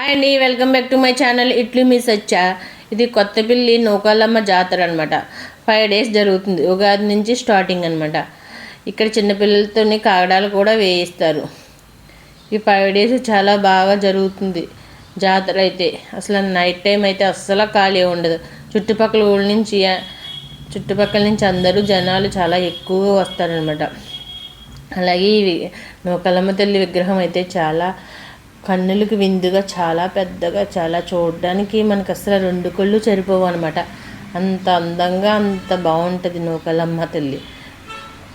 Hi అండి welcome back to my channel ఇట్లు miss వచ్చా ఇది కొత్తపల్లి నూకాలమ్మ జాతర అనమాట ఫైవ్ డేస్ జరుగుతుంది ఉగాది నుంచి స్టార్టింగ్ అనమాట ఇక్కడ చిన్నపిల్లలతోని కాగడాలు కూడా వేయిస్తారు. ఈ ఫైవ్ డేస్ చాలా బాగా జరుగుతుంది జాతర అయితే. అసలు నైట్ టైం అయితే అస్సలు ఖాళీ ఉండదు. చుట్టుపక్కల ఊళ్ళ నుంచి చుట్టుపక్కల నుంచి అందరూ జనాలు చాలా ఎక్కువగా వస్తారనమాట అలాగే ఇవి నూకలమ్మ తల్లి విగ్రహం అయితే చాలా కన్నులకు విందుగా చాలా పెద్దగా చాలా చూడడానికి మనకు అసలు రెండు కళ్ళు సరిపోవు అనమాట అంత అందంగా అంత బాగుంటుంది నూకలమ్మ తల్లి.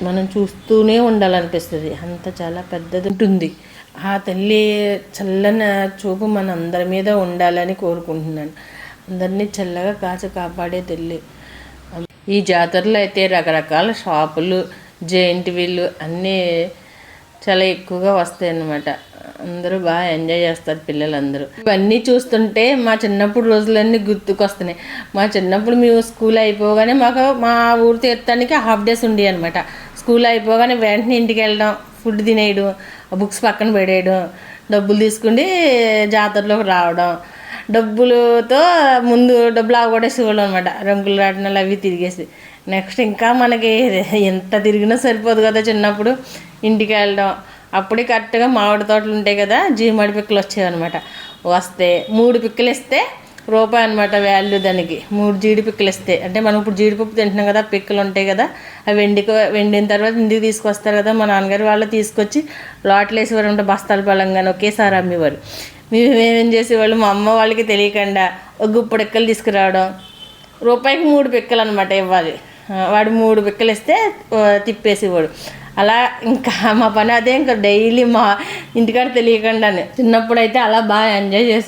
మనం చూస్తూనే ఉండాలనిపిస్తుంది. అంత చాలా పెద్దది ఉంటుంది. ఆ తల్లి చల్లని చూపు మన అందరి మీద ఉండాలని కోరుకుంటున్నాను. అందరినీ చల్లగా కాచి కాపాడే తల్లి. ఈ జాతరలో అయితే రకరకాల షాపులు జెయింట్ వీళ్ళు అన్నీ చాలా ఎక్కువగా వస్తాయి అన్నమాట అందరూ బాగా ఎంజాయ్ చేస్తారు పిల్లలందరూ. ఇవన్నీ చూస్తుంటే మా చిన్నప్పుడు రోజులన్నీ గుర్తుకొస్తున్నాయి. మా చిన్నప్పుడు మేము స్కూల్ అయిపోగానే మాకు మా ఊరు తీర్థానికి హాఫ్ డేస్ ఉండేవి అనమాట స్కూల్ అయిపోగానే వెంటనే ఇంటికి వెళ్ళడం ఫుడ్ తినేయడం బుక్స్ పక్కన పెట్టేయడం డబ్బులు తీసుకుని జాతరలోకి రావడం. డబ్బులతో ముందు డబ్బులు ఆగొట్టేసేవాళ్ళు అనమాట రంగులు రాటినాలు అవి తిరిగేసి. నెక్స్ట్ ఇంకా మనకి ఎంత తిరిగినా సరిపోదు కదా చిన్నప్పుడు. ఇంటికి వెళ్ళడం అప్పుడే కరెక్ట్గా మామిడి తోటలు ఉంటాయి కదా జీమాడి పిక్కలు వచ్చాయన్నమాట వస్తే మూడు పిక్కలు ఇస్తే రూపాయి అనమాట వాల్యూ దానికి. మూడు జీడి పిక్కలు ఇస్తే. అంటే మనం ఇప్పుడు జీడిపప్పు తింటున్నాం కదా పిక్కలు ఉంటాయి కదా అవి వెండికి వెండిన తర్వాత ఇంటికి తీసుకొస్తారు కదా మా నాన్నగారు వాళ్ళు తీసుకొచ్చి లోట్లు వేసేవారు అంటే బస్తాల పలంగానే ఒకేసారి అమ్మేవారు. మేమేం చేసేవాళ్ళు? మా అమ్మ వాళ్ళకి తెలియకుండా ఒక గుప్పడిక్కలు తీసుకురావడం. రూపాయికి మూడు పిక్కలు అనమాట ఇవ్వాలి. వాడు మూడు బిక్కలిస్తే ఇస్తే తిప్పేసేవాడు. అలా ఇంకా మా పని అదే ఇంకా డైలీ మా ఇంటికాడ తెలియకుండానే. చిన్నప్పుడు అయితే అలా బాగా ఎంజాయ్ చేసే